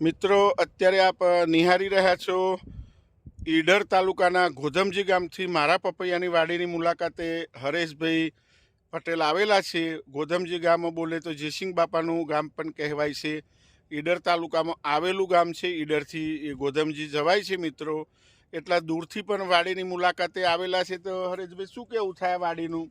મિત્રો, અત્યારે આપ નિહારી રહ્યા છો ઈડર તાલુકાના ગોધમજી ગામથી મારા પપૈયાની વાડીની મુલાકાતે હરેશભાઈ પટેલ આવેલા છે. ગોધમજી ગામ બોલે તો જયસિંહ બાપાનું ગામ પણ કહેવાય છે. ઈડર તાલુકામાં આવેલું ગામ છે. ઈડરથી એ ગોધમજી જવાય છે મિત્રો. એટલા દૂરથી પણ વાડીની મુલાકાતે આવેલા છે. તો હરેશભાઈ, શું કેવું થાય વાડીનું?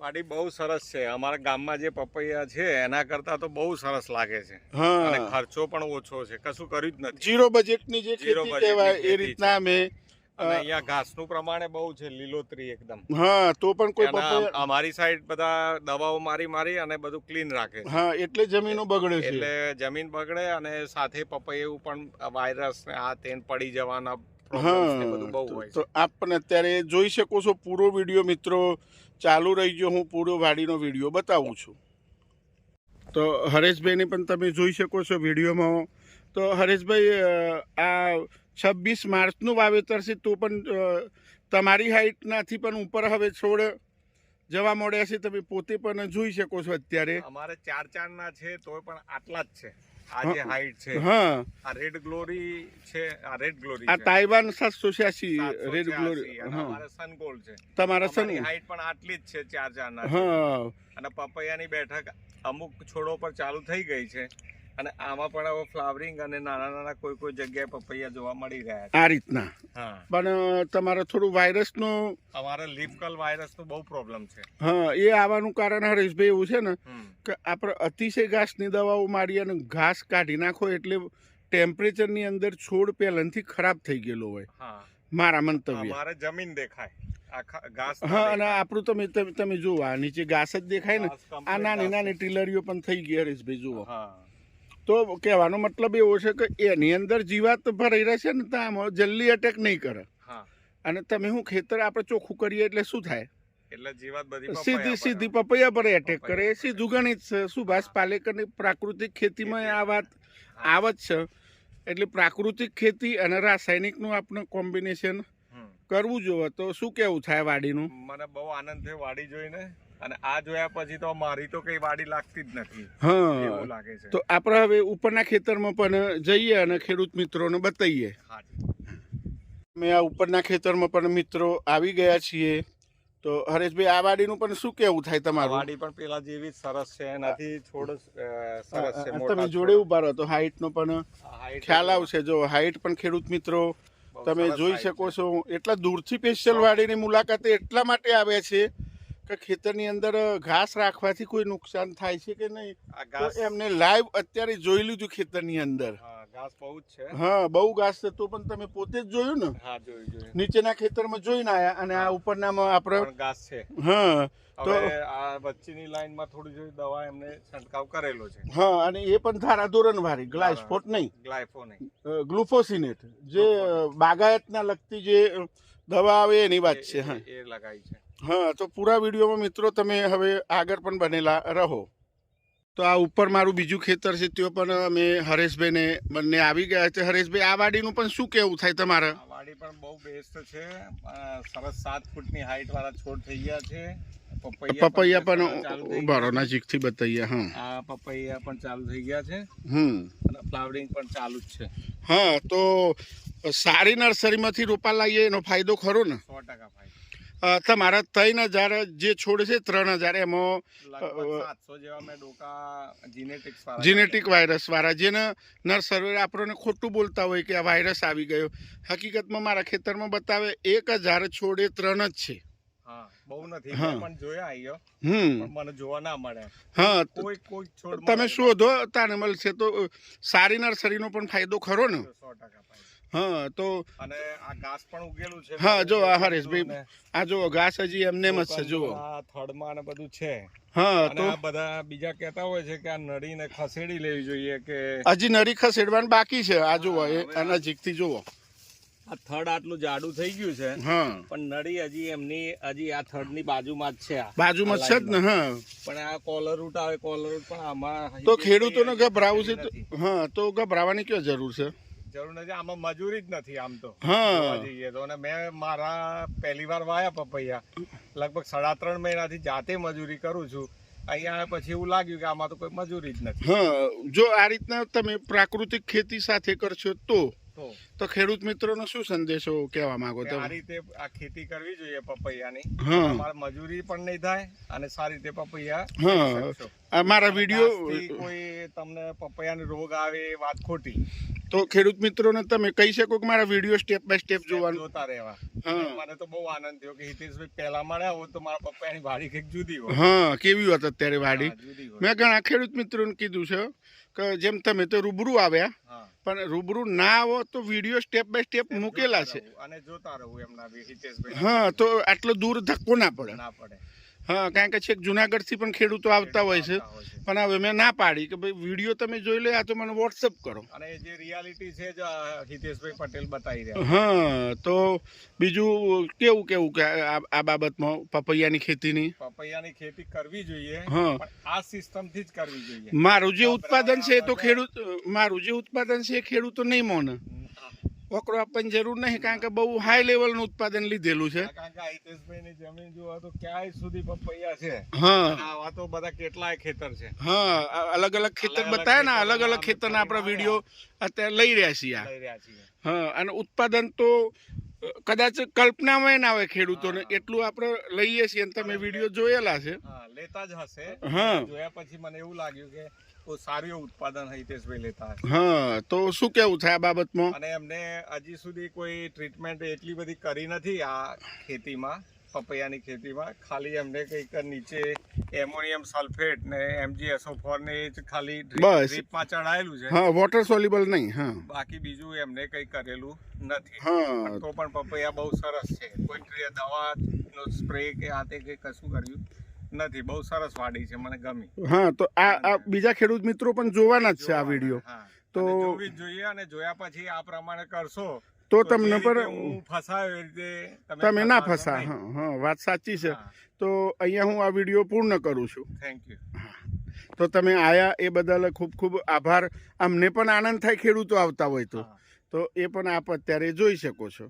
વાડી બહુ સરસ છે. અમારા ગામમાં જે પપૈયા છે એના કરતા તો બહુ સરસ લાગે છે. અને ખર્ચો પણ ઓછો છે. કશું કર્યું જ નથી. જીરો બજેટની જે ખેતી કહેવાય એ રીતના અમે અહીંયા ઘાસનું પ્રમાણે બહુ છે લીલોતરી એકદમ. હા તો પણ કોઈ અમારી સાઈડ બધા દવાઓ મારી મારી અને બધું ક્લીન રાખે હા એટલે જમીનો બગડે છે. એટલે જમીન બગડે અને સાથે પપૈયું પણ વાયરસ ને આ તેન પડી જવાના હા તો- હોય આપ પણ અત્યારે જોઈ શકો છો પૂરો વીડિયો મિત્રો ચાલુ રહી ગયો હું પૂરો વાડીનો વીડિયો બતાવું છું. તો હરેશભાઈને પણ તમે જોઈ શકો છો વિડીયોમાં. તો હરેશભાઈ આ છવ્વીસ માર્ચનું વાવેતર છે તો પણ તમારી હાઇટનાથી પણ ઉપર હવે છોડ જવા મળ્યા છે તમે પોતે પણ જોઈ શકો છો અત્યારે. અમારે ચાર ચારના છે તોય પણ આટલા જ છે. આ જે હા. હાઈટ છે હા. આ રેડ ગ્લોરી છે આ રેડ ગ્લોરી આ તાઇવાન સાતસો 786 રેડ ગ્લોરી હા. અમારે છે. તમારા સન હાઈટ પણ આટલી જ છે ચાર ચાર ના હા. અને પપૈયાની બેઠક અમુક છોડો પર ચાલુ થઈ ગઈ છે. અને આમાં પણ હવે ફ્લાવરિંગ અને નાના નાના કોઈ કોઈ જગ્યાએ પપૈયા જોવા મળી રહ્યા છે. આ રીતના. પણ તમારે થોડું વાયરસનો અમારે લીફકલ વાયરસ નો બહુ પ્રોબ્લેમ છે. હા એ આવવાનું કારણ હરેશભાઈ એવું છે ને. કે આપણે અતિશય ઘાસની દવાઓ મારી અને ઘાસ કાઢી નાખો એટલે ટેમ્પરેચરની અંદર છોડ પહેલાંથી ખરાબ થઈ ગયેલો હોય. મારા મંતવ્ય. મારે જમીન દેખાય. ના હા અને આપણું તમે તમે જુઓ આ નીચે ઘાસ જ દેખાય ને. આ નાની નાની. ટીલરીઓ પણ થઈ ગઈ હરીશભાઈ જુઓ. હા. તો કહેવાનો મતલબ એવો છે કે એની અંદર જીવાત ભરાઈ રહેશે ને ત્યાં જલ્દી અટેક નહીં કરે. અને તમે શું ખેતર આપણે ચોખ્ખું કરીએ એટલે શું થાય? એટલે જીવાત બધી સીધી સીધી પપૈયા પર એટેક કરે. એ સીધું ગણિત છે. સુભાષ પાલેકરની પ્રાકૃતિક ખેતીમાં આ વાત આવત છે. એટલે પ્રાકૃતિક ખેતી અને રાસાયણિકનું આપણે કોમ્બિનેશન. કરવું જોઈએ. તો શું કેવું થાય વાડીનું? મને બહુ આનંદ થયો વાડી જોઈને. અને આ જોયા પછી તો મારી તો કઈ વાડી લાગતી જ નથી. હા. લાગે છે. તો આપણે હવે ઉપરના ખેતરમાં પણ જઈએ અને ખેડૂત મિત્રોને બતાવીએ. અમે આ ઉપરના ખેતરમાં પણ મિત્રો આવી ગયા છીએ. તો હરેશભાઈ આ વાડીનું પણ શું કેવું થાય તમારું? વાડી પણ પેલા જેવી જ સરસ છે. એનાથી થોડો સરસ છે તમે જોડે ઊભા રહો તો હાઈટનો પણ ખ્યાલ આવશે. જો હાઈટ પણ ખેડૂત મિત્રો તમે જોઈ શકો છો. એટલા દૂરથી સ્પેશિયલ વાડીની મુલાકાતે એટલા માટે આવ્યા છે કે ખેતરની અંદર ઘાસ રાખવાથી કોઈ નુકસાન થાય છે કે નહીં? એમને લાઈવ અત્યારે જોઈ લીધું ખેતરની અંદર. ઘાસ બહુ જ છે. હા બહુ ઘાસ છે તો પણ તમે પોતે જ જોયું ને? હા જોયું જોયું. નીચેના ખેતરમાં જોઈને આયા અને આ ઉપરનામાં આપણે ઘાસ છે. હા તો આ વચ્ચેની લાઈનમાં થોડી થોડી દવા એમને છંટકાવ કરેલો છે. હા અને એ પણ ધારાધોરણ વાળી ગ્લાયસ્ફોટ નહીં. ગ્લાયફો નહીં ગ્લુફોસિનેટ જે બાગાયતના લગતી જે દવા આવે એની વાત છે હા. એ- એ છે. હા તો પૂરા વિડીયોમાં મિત્રો તમે હવે આગળ પણ બનેલા રહો. તો આ ઉપર મારું બીજું ખેતર છે ત્યાં પણ અમે હરેશભાઈને બંને આવી ગયા છે. હરેશભાઈ આ વાડીનું પણ શું કેવું થાય તમારે? વાડી પણ બહુ બેસ્ટ છે. સરસ સાત ફૂટની હાઈટ વાળા છોડ થઈ ગયા છે. પપૈયા પપૈયા પણ ઉભારો. નજીકથી બતાવીએ હા. આ પપૈયા પણ ચાલુ થઈ ગયા છે. હમ. અને ફ્લાવરિંગ પણ ચાલુ જ છે. હા તો સારી નર્સરીમાંથી રોપા લાવીએ એનો ફાયદો ખરો ને? સો ટકા અ, તમારા ત્રણ હજાર જે છોડ છે ત્રણ હજાર એમાં જીનેટિક વાયરસ વાળા જેને નર્સરી આપણને ખોટું બોલતા હોય કે આ વાયરસ આવી ગયો. હકીકતમાં મારા ખેતરમાં બતાવે એક હજાર છોડ એ ત્રણ જ છે. તમે શોધો તાને મળશે તો સારી નર્સરીનો પણ ફાયદો ખરો ને? સો ટકા ભાઈ હા તો અને આ ઘાસ પણ ઉગેલું છે હા, જો આ હરેશભાઈ, આ જો ઘાસ હજી એમને મત છે જુઓ. આ થડમાં ને બધું છે. હા તો આ બધા બીજા કહેતા હોય છે કે આ નળીને ખસેડી લેવી જોઈએ કે હજી નળી ખસેડવાનું બાકી છે આ જુઓ આ- નજીકથી જુઓ. આ થડ આટલું જાડું થઈ ગયું છે હા. પણ નળી હજી એમની હજી આ થડની બાજુમાં જ છે બાજુમાં જ છે જ ને હા. પણ આ કોલર રૂટ આવે કોલર રૂટ પણ આમાં તો ખેડૂતો ખેડૂતોને હજી ગભરાવું છે હા તો ગભરાવાની કયો જરૂર છે? જરૂર નથી આમાં મજૂરી જ નથી આમ તો. જઈએ તો. અને મેં મારા પહેલી વાર વાયા પપૈયા. લગભગ સાડા ત્રણ મહિનાથી જાતે મજૂરી કરું છું. અહીંયા પછી એવું લાગ્યું કે આમાં તો કોઈ મજૂરી જ નથી. હા જો આ રીતના તમે પ્રાકૃતિક ખેતી સાથે કરશો તો? તો. ખેડૂત ખેડૂત મિત્રોનો શું સંદેશો કહેવા માંગો કે આ રીતે આ ખેતી કરવી જોઈએ પપૈયાની. તમારે મજૂરી પણ નહીં થાય અને સારી રીતે પપૈયા મારા વીડિયો કોઈ તમને પપૈયાનો રોગ આવે એ વાત ખોટી. તો ખેડૂત મિત્રોને તમે કહી શકો કે મારા વીડિયો સ્ટેપ બાય સ્ટેપ જોવાનું. જોતા રહેવા. હા. મને તો બહુ આનંદ થયો કે હિતેશભાઈ પહેલા મળ્યા હોત તો મારા પપ્પાની વાડી કંઈક જુદી હોય. હા કેવી હોત અત્યારે વાડી. હા, મેં ઘણા ખેડૂત મિત્રોને કીધું છે કે જેમ તમે તો રૂબરૂ આવ્યા પણ રૂબરૂ ના આવો તો વીડિયો સ્ટેપ બાય સ્ટેપ મૂકેલા છે. અને જોતા રહું એમના હિતેશભાઈ. હા તો આટલો દૂર ધક્કો ના પડે. ના પડે. હા કારણ કે છેક જુનાગઢથી પણ ખેડૂતો આવતા હોય છે. પણ હવે મેં ના પાડી કે ભાઈ વીડિયો તમે જોઈ લે આ તો મને વોટ્સઅપ કરો. અને જે રિયાલિટી છે જ હિતેશભાઈ પટેલ બતાવી રહ્યા હા તો બીજું કેવું કેવું કે આ આ બાબતમાં પપૈયાની ખેતીની? પપૈયાની ખેતી કરવી જોઈએ હા. આ સિસ્ટમથી જ કરવી જોઈએ. મારું જે ઉત્પાદન છે એ તો ખેડૂત મારું જે ઉત્પાદન છે એ ખેડૂતો નહીં મોને. વકરો આપવાની જરૂર નહીં કારણ કે બહુ હાઈ લેવલનું ઉત્પાદન લીધેલું છે. જમીન જુઓ તો ક્યાંય સુધી પપૈયા છે. હા. તો બધા કેટલાય ખેતર છે. હા અલગ અલગ ખેતર બતાવે ને અલગ અલગ ખેતરના ના નામ વીડિયો અત્યારે લઈ રહ્યા છીએ. હા અને ઉત્પાદન તો કદાચ કલ્પનામાં ના આવે ખેડૂતોને. એટલું આપણે લઈએ છીએ અને તમે વીડિયો જોયેલા છે. લેતા જ હશે. હા. જોયા પછી મને એવું લાગ્યું કે સારું એવું ઉત્પાદન હિતેશભાઈ લેતા હા તો શું કેવું થાય આ બાબતમાં? અને એમને હજી સુધી કોઈ ટ્રીટમેન્ટ એટલી બધી કરી નથી આ ખેતીમાં. પપૈયાની ખેતીમાં. ખાલી એમને કંઈક નીચે એમોનિયમ સલ્ફેટ ને એમજી ફોર ને એ જ ખાલી ડ્રીપમાં ચડાયેલું છે. હા વોટર સોલ્યુબલ નહીં હા. બાકી બીજું એમને કંઈ કરેલું નથી. હા. તો પણ પપૈયા બહુ સરસ છે. કોઈ દવા દવાનો સ્પ્રે કે આ તે કે કશું કર્યું નથી. બહુ સરસ વાડી છે. મને ગમી. હા તો આ આ બીજા ખેડૂત મિત્રો પણ જોવાના જ છે આ વીડિયો. તો- જોઈએ અને જોયા પછી આ પ્રમાણે કરશો તો તમને પણ ફસાયો એ રીતે તમે ના ફસા. હા હા વાત સાચી છે. તો અહીંયા હું આ વીડિયો પૂર્ણ કરું છું. થેન્ક યુ તો તમે આયા એ બદલ ખૂબ ખૂબ આભાર. અમને પણ આનંદ થાય ખેડૂતો આવતા હોય તો. તો એ પણ આપ અત્યારે જોઈ શકો છો.